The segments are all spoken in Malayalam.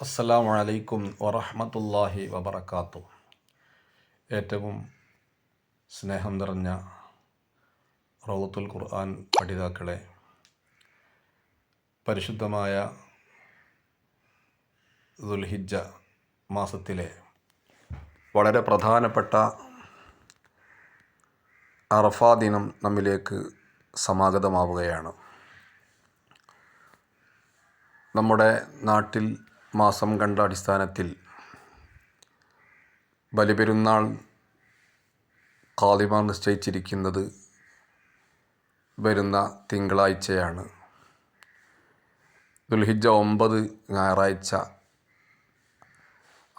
അസ്സലാമു വലൈക്കും വറഹ്മത്തുള്ളാഹി വബർക്കാത്തു ഏറ്റവും സ്നേഹം നിറഞ്ഞ റൗത്തുൽ ഖുർആൻ പഠിതാക്കളെ പരിശുദ്ധമായ ദുൽഹിജ മാസത്തിലെ വളരെ പ്രധാനപ്പെട്ട അറഫാ ദിനം നമ്മിലേക്ക് സമാഗതമാവുകയാണ്. നമ്മുടെ നാട്ടിൽ മാസം കണ്ട അടിസ്ഥാനത്തിൽ ബലിപെരുന്നാൾ കാളിമാർ നിശ്ചയിച്ചിരിക്കുന്നത് വരുന്ന തിങ്കളാഴ്ചയാണ്. ദുൽഹിജ ഒമ്പത് ഞായറാഴ്ച.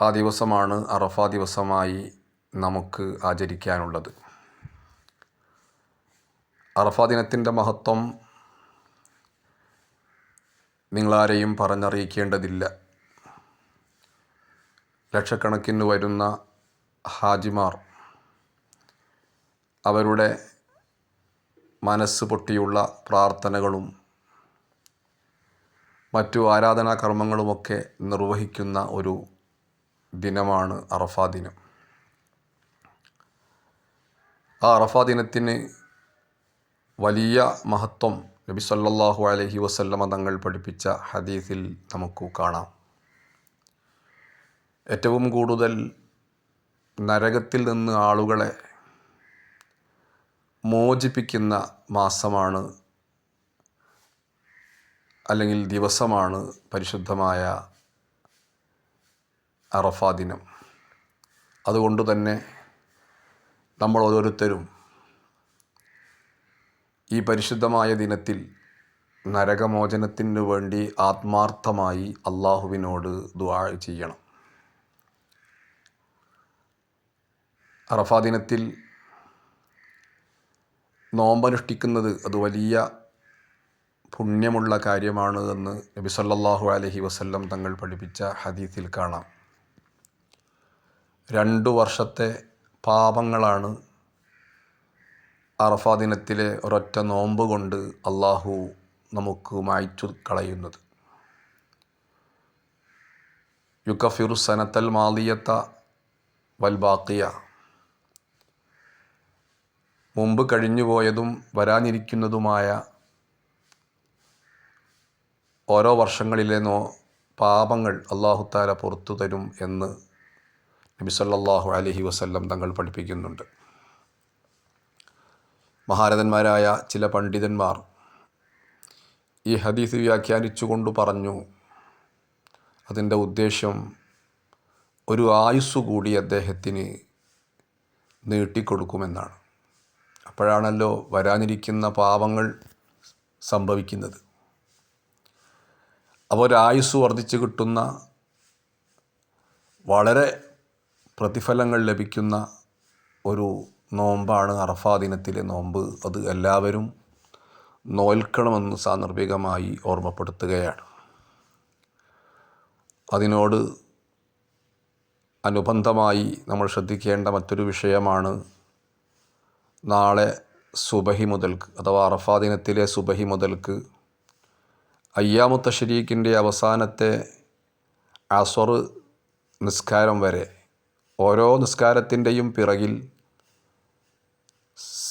ആ ദിവസമാണ് അറഫ ദിവസമായി നമുക്ക് ആചരിക്കാനുള്ളത്. അറഫ ദിനത്തിന്റെ മഹത്വം നിങ്ങളാരെയും പറഞ്ഞറിയിക്കേണ്ടതില്ല. ലക്ഷക്കണക്കിന് വരുന്ന ഹാജിമാർ അവരുടെ മനസ്സ് പൊട്ടിയുള്ള പ്രാർത്ഥനകളും മറ്റു ആരാധനാ കർമ്മങ്ങളുമൊക്കെ നിർവഹിക്കുന്ന ഒരു ദിനമാണ് അറഫാ ദിനം. ആ അറഫാ ദിനത്തിന് വലിയ മഹത്വം നബി സല്ലല്ലാഹു അലൈഹി വസല്ലമ തങ്ങൾ പഠിപ്പിച്ച ഹദീസിൽ നമുക്ക് കാണാം. ഏറ്റവും കൂടുതൽ നരകത്തിൽ നിന്ന് ആളുകളെ മോചിപ്പിക്കുന്ന മാസമാണ് അല്ലെങ്കിൽ ദിവസമാണ് പരിശുദ്ധമായ അറഫാ ദിനം. അതുകൊണ്ട് തന്നെ നമ്മൾ ഓരോരുത്തരും ഈ പരിശുദ്ധമായ ദിനത്തിൽ നരകമോചനത്തിനു വേണ്ടി ആത്മാർത്ഥമായി അള്ളാഹുവിനോട് ദുആ ചെയ്യണം. അറഫാ ദിനത്തിൽ നോമ്പനുഷ്ഠിക്കുന്നത് അത് വലിയ പുണ്യമുള്ള കാര്യമാണ് എന്ന് നബി സല്ലല്ലാഹു അലൈഹി വസല്ലം തങ്ങൾ പഠിപ്പിച്ച ഹദീസിൽ കാണാം. രണ്ടു വർഷത്തെ പാപങ്ങളാണ് അറഫാ ദിനത്തിലെ ഒരൊറ്റ നോമ്പ് കൊണ്ട് അള്ളാഹു നമുക്ക് മായ്ച്ചു കളയുന്നത്. യുക്കഫിറു സനത്തൽ മാലിയത്ത വൽബാക്കിയ മുമ്പ് കഴിഞ്ഞുപോയതും വരാനിരിക്കുന്നതുമായ ഓരോ വർഷങ്ങളിലെ നോ പാപങ്ങൾ അള്ളാഹുത്താല പുറത്തു തരും എന്ന് നബി സല്ലല്ലാഹു അലൈഹി വസല്ലം തങ്ങൾ പഠിപ്പിക്കുന്നുണ്ട്. മഹാരഥന്മാരായ ചില പണ്ഡിതന്മാർ ഈ ഹദീസ് വ്യാഖ്യാനിച്ചുകൊണ്ട് പറഞ്ഞു അതിന്റെ ഉദ്ദേശ്യം ഒരു ആയുസ് കൂടി അദ്ദേഹത്തിന് നീട്ടിക്കൊടുക്കുമെന്നാണ്. അപ്പോഴാണല്ലോ വരാനിരിക്കുന്ന പാപങ്ങൾ സംഭവിക്കുന്നത്. അപ്പോൾ ഒരായുസ് വർദ്ധിച്ചു കിട്ടുന്ന വളരെ പ്രതിഫലങ്ങൾ ലഭിക്കുന്ന ഒരു നോമ്പാണ് അറഫാ ദിനത്തിലെ നോമ്പ്. അത് എല്ലാവരും നോൽക്കണമെന്ന് സാന്ദർഭികമായി ഓർമ്മപ്പെടുത്തുകയാണ്. അതിനോട് അനുബന്ധമായി നമ്മൾ ശ്രദ്ധിക്കേണ്ട മറ്റൊരു വിഷയമാണ് നാളെ സുബഹി മുതൽക്ക് അഥവാ അറഫാ ദിനത്തിലെ സുബഹി മുതൽക്ക് അയ്യാമുത്ത ഷരീഖിന്റെ അവസാനത്തെ അസ്വർ നിസ്കാരം വരെ ഓരോ നിസ്കാരത്തിന്റെയും പിറകിൽ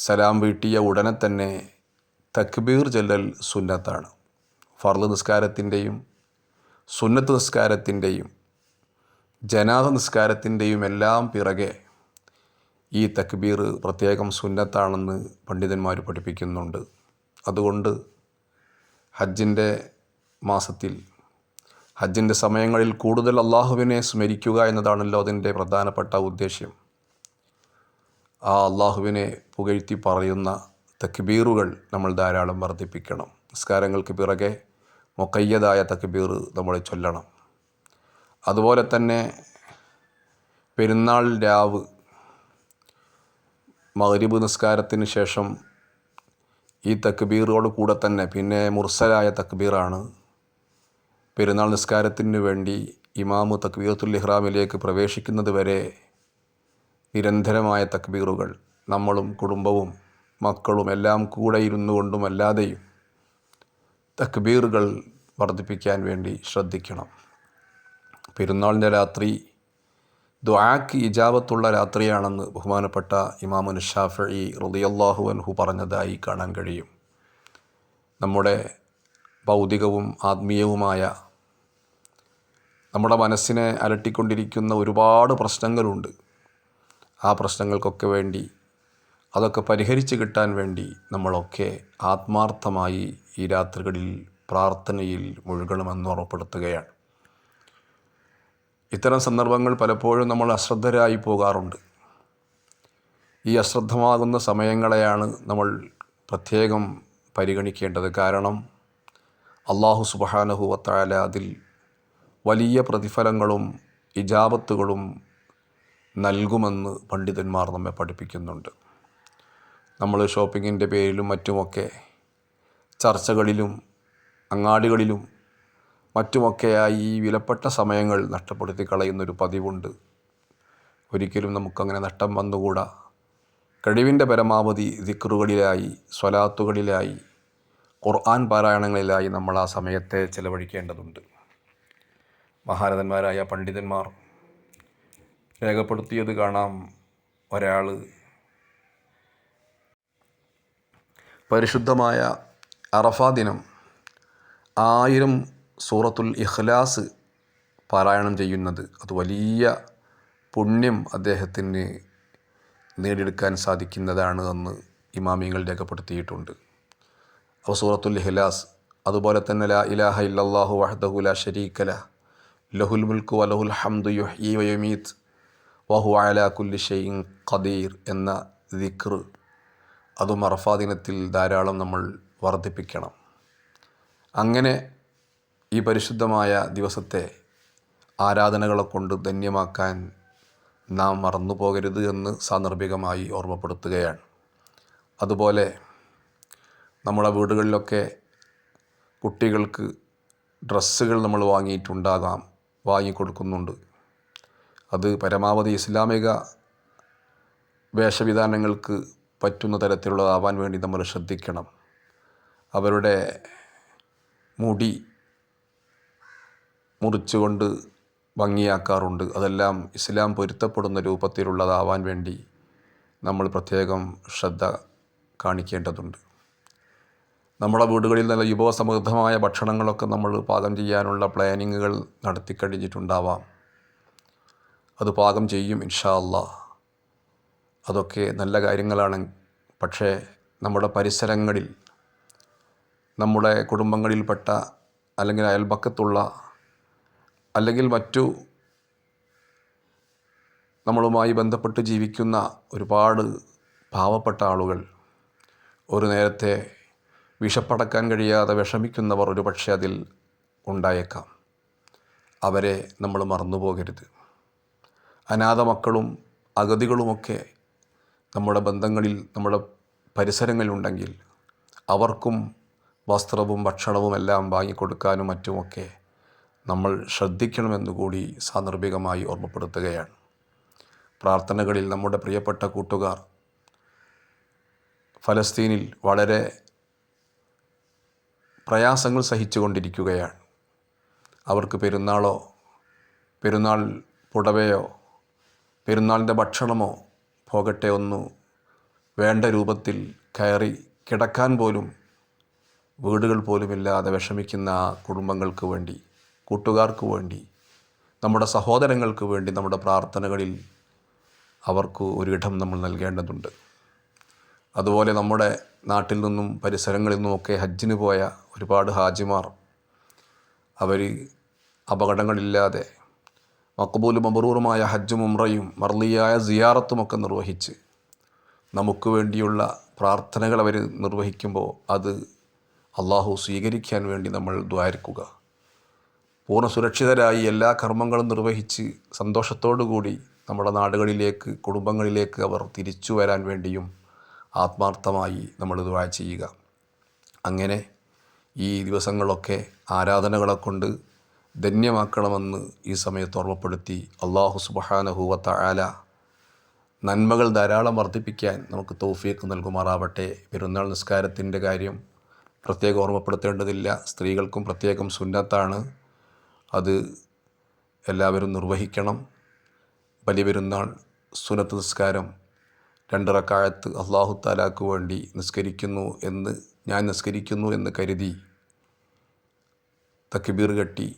സലാം വീട്ടിയ ഉടനെ തന്നെ തക്ബീർ ചെല്ലൽ സുന്നത്താണ്. ഫർദ് നിസ്കാരത്തിന്റെയും സുന്നത്ത് നിസ്കാരത്തിന്റെയും ജനാദ നിസ്കാരത്തിന്റെയും എല്ലാം പിറകെ ഈ തക്ബീർ പ്രത്യേകം സുന്നത്താണെന്ന് പണ്ഡിതന്മാർ പഠിപ്പിക്കുന്നുണ്ട്. അതുകൊണ്ട് ഹജ്ജിന്റെ മാസത്തിൽ ഹജ്ജിന്റെ സമയങ്ങളിൽ കൂടുതൽ അള്ളാഹുവിനെ സ്മരിക്കുക എന്നതാണല്ലോ അതിന്റെ പ്രധാനപ്പെട്ട ഉദ്ദേശ്യം. ആ അള്ളാഹുവിനെ പുകഴ്ത്തി പറയുന്ന തക്ബീറുകൾ നമ്മൾ ധാരാളം വർദ്ധിപ്പിക്കണം. നിസ്കാരങ്ങൾക്ക് പിറകെ മൊക്കയ്യതായ തക്ബീർ നമ്മൾ ചൊല്ലണം. അതുപോലെ തന്നെ പെരുന്നാൾ രാവ് മഗ്രിബ് നിസ്കാരത്തിന് ശേഷം ഈ തക്ബീറോട് കൂടെ തന്നെ പിന്നെ മുർസലായ തക്ബീറാണ്. പെരുന്നാൾ നിസ്കാരത്തിന് വേണ്ടി ഇമാമു തക്ബീറത്തുൽ ഇഹ്റാമിലേക്ക് പ്രവേശിക്കുന്നത് വരെ നിരന്തരമായ തക്ബീറുകൾ നമ്മളും കുടുംബവും മക്കളും എല്ലാം കൂടെ ഇരുന്നു കൊണ്ടും അല്ലാതെയും തക്ബീറുകൾ വർദ്ധിപ്പിക്കാൻ വേണ്ടി ശ്രദ്ധിക്കണം. പെരുന്നാളിന്റെ രാത്രി ദ്വാക്ക് ഇജാബത്തുള്ള രാത്രിയാണെന്ന് ബഹുമാനപ്പെട്ട ഇമാമുൻ ഷാഫി റളിയല്ലാഹു അൻഹു പറഞ്ഞതായി കാണാൻ കഴിയും. നമ്മുടെ ഭൗതികവും ആത്മീയവുമായ നമ്മുടെ മനസ്സിനെ അലട്ടിക്കൊണ്ടിരിക്കുന്ന ഒരുപാട് പ്രശ്നങ്ങളുണ്ട്. ആ പ്രശ്നങ്ങൾക്കൊക്കെ വേണ്ടി അതൊക്കെ പരിഹരിച്ച് കിട്ടാൻ വേണ്ടി നമ്മളൊക്കെ ആത്മാർത്ഥമായി ഈ രാത്രികളിൽ പ്രാർത്ഥനയിൽ മുഴുകണമെന്ന് ഉറപ്പെടുത്തുകയാണ്. ഇത്തരം സന്ദർഭങ്ങൾ പലപ്പോഴും നമ്മൾ അശ്രദ്ധരായി പോകാറുണ്ട്. ഈ അശ്രദ്ധമാകുന്ന സമയങ്ങളെയാണ് നമ്മൾ പ്രത്യേകം പരിഗണിക്കേണ്ടത്. കാരണം അള്ളാഹു സുബഹാനഹുവത്തായ അതിൽ വലിയ പ്രതിഫലങ്ങളും ഇജാബത്തുകളും നൽകുമെന്ന് പണ്ഡിതന്മാർ നമ്മെ പഠിപ്പിക്കുന്നുണ്ട്. നമ്മൾ ഷോപ്പിങ്ങിന്റെ പേരിലും മറ്റുമൊക്കെ ചർച്ചകളിലും അങ്ങാടികളിലും മറ്റുമൊക്കെയായി ഈ വിലപ്പെട്ട സമയങ്ങൾ നഷ്ടപ്പെടുത്തി കളയുന്നൊരു പതിവുണ്ട്. ഒരിക്കലും നമുക്കങ്ങനെ നഷ്ടം വന്നുകൂടാ. കഴിവിന്റെ പരമാവധി ദിക്റുകളിലായി സ്വലാത്തുകളിലായി ഖുർആൻ പാരായണങ്ങളിലായി നമ്മൾ ആ സമയത്തെ ചെലവഴിക്കേണ്ടതുണ്ട്. മഹാരഥന്മാരായ പണ്ഡിതന്മാർ രേഖപ്പെടുത്തിയത് കാണാം. ഒരാൾ പരിശുദ്ധമായ അറഫാ ദിനം ആയിരം സൂറത്തുൽ ഇഖ്ലാസ് പാരായണം ചെയ്യുന്നത്. അത് വലിയ പുണ്യം അദ്ദേഹത്തിന് നേടിയെടുക്കാൻ സാധിക്കുന്നതാണ് എന്ന് ഇമാമിങ്ങൾ രേഖപ്പെടുത്തിയിട്ടുണ്ട്. അപ്പോൾ സൂറത്തുൽ ഇഖ്ലാസ് അതുപോലെ തന്നെ ലാ ഇലാഹ ഇല്ലല്ലാഹു വഹ്ദഹു ലാ ഷരീഖല ലഹ് ലഹുൽ മുൽക്ക് വലഹുൽ ഹംദു യുഹ്യി വയുമീത്ത് വഹു അലാ കുല്ലി ഷൈഇൻ ഖദീർ എന്ന ദിക്ർ അതും അറഫാ ദിനത്തിൽ ധാരാളം നമ്മൾ വർദ്ധിപ്പിക്കണം. അങ്ങനെ ഈ പരിശുദ്ധമായ ദിവസത്തെ ആരാധനകളെ കൊണ്ട് ധന്യമാക്കാൻ നാം മറന്നു പോകരുത് എന്ന് സാന്ദർഭികമായി ഓർമ്മപ്പെടുത്തുകയാണ്. അതുപോലെ നമ്മുടെ വീടുകളിലൊക്കെ കുട്ടികൾക്ക് ഡ്രസ്സുകൾ നമ്മൾ വാങ്ങിയിട്ടുണ്ടാകാം വാങ്ങിക്കൊടുക്കുന്നുണ്ട്. അത് പരമാവധി ഇസ്ലാമിക വേഷവിധാനങ്ങൾക്ക് പറ്റുന്ന തരത്തിലുള്ളതാവാൻ വേണ്ടി നമ്മൾ ശ്രദ്ധിക്കണം. അവരുടെ മുടി മുറിച്ചുകൊണ്ട് ഭംഗിയാക്കാറുണ്ട്. അതെല്ലാം ഇസ്ലാം പൊരുത്തപ്പെടുന്ന രൂപത്തിലുള്ളതാവാൻ വേണ്ടി നമ്മൾ പ്രത്യേകം ശ്രദ്ധ കാണിക്കേണ്ടതുണ്ട്. നമ്മുടെ വീടുകളിൽ നല്ല വിഭവസമൃദ്ധമായ ഭക്ഷണങ്ങളൊക്കെ നമ്മൾ പാകം ചെയ്യാനുള്ള പ്ലാനിങ്ങുകൾ നടത്തിക്കഴിഞ്ഞിട്ടുണ്ടാവാം. അത് പാകം ചെയ്യും ഇൻഷാ അല്ലാ അതൊക്കെ നല്ല കാര്യങ്ങളാണ്. പക്ഷേ നമ്മുടെ പരിസരങ്ങളിൽ നമ്മുടെ കുടുംബങ്ങളിൽപ്പെട്ട അല്ലെങ്കിൽ അയൽപക്കത്തുള്ള അല്ലെങ്കിൽ മറ്റു നമ്മളുമായി ബന്ധപ്പെട്ട് ജീവിക്കുന്ന ഒരുപാട് പാവപ്പെട്ട ആളുകൾ ഒരു നേരത്തെ വിഷപ്പടക്കാൻ കഴിയാതെ വിഷമിക്കുന്നവർ ഒരു പക്ഷേ അതിൽ ഉണ്ടായേക്കാം. അവരെ നമ്മൾ മറന്നുപോകരുത്. അനാഥ മക്കളും അഗതികളുമൊക്കെ നമ്മുടെ ബന്ധങ്ങളിൽ നമ്മുടെ പരിസരങ്ങളിലുണ്ടെങ്കിൽ അവർക്കും വസ്ത്രവും ഭക്ഷണവും എല്ലാം വാങ്ങിക്കൊടുക്കാനും മറ്റുമൊക്കെ നമ്മൾ ശ്രദ്ധിക്കണമെന്ന് കൂടി സാന്ദർഭികമായി ഓർമ്മപ്പെടുത്തുകയാണ്. പ്രാർത്ഥനകളിൽ നമ്മുടെ പ്രിയപ്പെട്ട കൂട്ടുകാർ ഫലസ്തീനിൽ വളരെ പ്രയാസങ്ങൾ സഹിച്ചു കൊണ്ടിരിക്കുകയാണ് അവർക്ക് പെരുന്നാളോ പെരുന്നാൾ പുടവയോ പെരുന്നാളിന്റെ ഭക്ഷണമോ പോകട്ടെ ഒന്നു വേണ്ട രൂപത്തിൽ കയറി കിടക്കാൻ പോലും വീടുകൾ പോലുമില്ലാതെ വിഷമിക്കുന്ന ആ കുടുംബങ്ങൾക്ക് വേണ്ടി കൂട്ടുകാർക്ക് വേണ്ടി നമ്മുടെ സഹോദരങ്ങൾക്ക് വേണ്ടി നമ്മുടെ പ്രാർത്ഥനകളിൽ അവർക്ക് ഒരിടം നമ്മൾ നൽകേണ്ടതുണ്ട്. അതുപോലെ നമ്മുടെ നാട്ടിൽ നിന്നും പരിസരങ്ങളിൽ നിന്നുമൊക്കെ ഹജ്ജിന് പോയ ഒരുപാട് ഹാജിമാർ അവർ അപകടങ്ങളില്ലാതെ മക്കബൂലും മബറൂറുമായ ഹജ്ജും മറിയായ മർലിയായ സിയാറത്തുമൊക്കെ നിർവഹിച്ച് നമുക്ക് വേണ്ടിയുള്ള പ്രാർത്ഥനകൾ അവർ നിർവഹിക്കുമ്പോൾ അത് അള്ളാഹു സ്വീകരിക്കാൻ വേണ്ടി നമ്മൾ ദ്വാരിക്കുക. പൂർണ സുരക്ഷിതരായി എല്ലാ കർമ്മങ്ങളും നിർവഹിച്ച് സന്തോഷത്തോടു കൂടി നമ്മുടെ നാടുകളിലേക്ക് കുടുംബങ്ങളിലേക്ക് അവർ തിരിച്ചു വരാൻ വേണ്ടിയും ആത്മാർത്ഥമായി നമ്മൾ ദുവാ ചെയ്യുക. അങ്ങനെ ഈ ദിവസങ്ങളൊക്കെ ആരാധനകളെ കൊണ്ട് ധന്യമാക്കണമെന്ന് ഈ സമയത്ത് ഓർമ്മപ്പെടുത്തി അള്ളാഹു സുബഹാനഹുവത്ത ആല നന്മകൾ ധാരാളം വർദ്ധിപ്പിക്കാൻ നമുക്ക് തൗഫീഖ് നൽകുമാറാവട്ടെ. പെരുന്നാൾ നിസ്കാരത്തിന്റെ കാര്യം പ്രത്യേകം ഓർമ്മപ്പെടുത്തേണ്ടതില്ല. സ്ത്രീകൾക്കും പ്രത്യേകം സുന്നത്താണ്. അത് എല്ലാവരും നിർവഹിക്കണം. വലിയ പെരുന്നാൾ സുനത്ത് നിസ്കാരം രണ്ടിറക്കാഴത്ത് അള്ളാഹു താലാക്ക് വേണ്ടി നിസ്കരിക്കുന്നു എന്ന് ഞാൻ നിസ്കരിക്കുന്നു എന്ന് കരുതി തക്കിബീർ കെട്ടി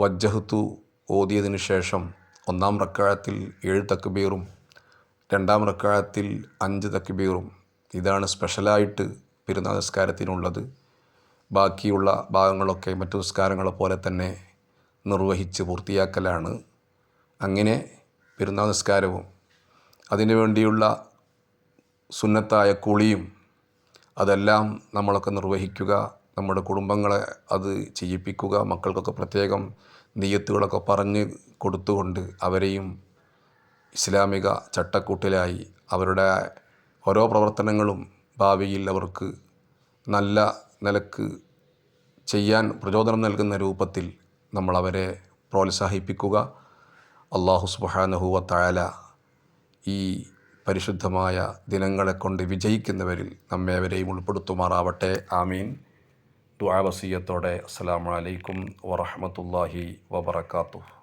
വജ്ജഹത്തു ഓതിയതിനു ശേഷം ഒന്നാം റക്കാഴത്തിൽ ഏഴ് തക്ബീറും രണ്ടാം റക്കാഴത്തിൽ അഞ്ച് തക്ബീറും. ഇതാണ് സ്പെഷ്യലായിട്ട് പെരുന്നാൾ നിസ്കാരത്തിനുള്ളത്. ബാക്കിയുള്ള ഭാഗങ്ങളൊക്കെ മറ്റു നിസ്കാരങ്ങളെ പോലെ തന്നെ നിർവഹിച്ച് പൂർത്തിയാക്കലാണ്. അങ്ങനെ പെരുന്നാൾ നിസ്കാരവും അതിനു വേണ്ടിയുള്ള സുന്നത്തായ കുളിയും അതെല്ലാം നമ്മളൊക്കെ നിർവഹിക്കുക നമ്മുടെ കുടുംബങ്ങളെ അത് ചെയ്യിപ്പിക്കുക മക്കൾക്കൊക്കെ പ്രത്യേകം നെയ്യത്തുകളൊക്കെ പറഞ്ഞ് കൊടുത്തുകൊണ്ട് അവരെയും ഇസ്ലാമിക ചട്ടക്കൂട്ടിലായി അവരുടെ ഓരോ പ്രവർത്തനങ്ങളും ഭാവിയിൽ അവർക്ക് നല്ല നിലയ്ക്ക് ചെയ്യാൻ പ്രചോദനം നൽകുന്ന രൂപത്തിൽ നമ്മൾ അവരെ പ്രോത്സാഹിപ്പിക്കുക. അള്ളാഹു സുബാനഹുവ താല ഈ പരിശുദ്ധമായ ദിനങ്ങളെ കൊണ്ട് വിജയിക്കുന്നവരിൽ നമ്മെ അവരെയും ഉൾപ്പെടുത്തുമാറാവട്ടെ. ആമീൻ. ദുആ വസീയത്തോടെ അസ്സാം വലൈക്കും വറഹ്മത്തുള്ളാഹി വബറകാതുഹു.